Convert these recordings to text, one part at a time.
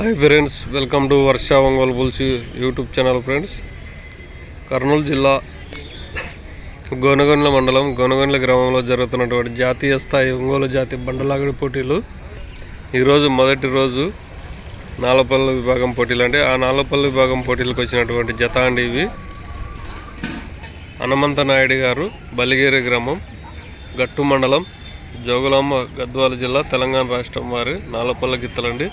Hi friends welcome to Varsha Ongole bulls YouTube channel friends Kurnool జిల్లా గోనగొండ్ల మండలం గోనగొండ్ల గ్రామంలో జరుగుతున్నటువంటి జాతీయ స్థాయి ఒంగోలు జాతి బండలాగడి పోటీలు ఈరోజు మొదటి రోజు నాలపల్లి విభాగం పోటీలు అంటే ఆ నాలపల్లి విభాగం పోటీలకు వచ్చినటువంటి జత అండి ఇవి హనుమంత నాయుడు గారు బలిగేరి గ్రామం గట్టు మండలం జోగులాంబ గద్వాల జిల్లా తెలంగాణ రాష్ట్రం వారి నాలపల్లి గిత్తలండి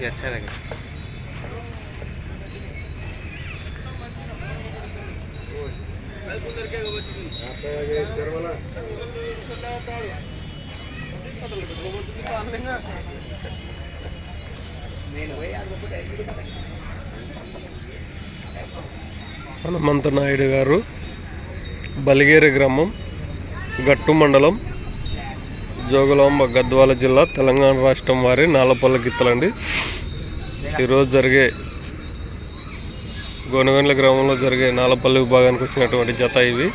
ये अच्छा लगे హనుమంత నాయుడు గారు బలిగేరి గ్రామం గట్టు మండలం జోగులాంబ గద్వాల జిల్లా తెలంగాణ రాష్ట్రం వారి నాలపల్లి గిత్తలండి. ఈరోజు జరిగే గోనగండ్ల గ్రామంలో జరిగే నాలపల్లి విభాగానికి వచ్చినటువంటి జత ఇవి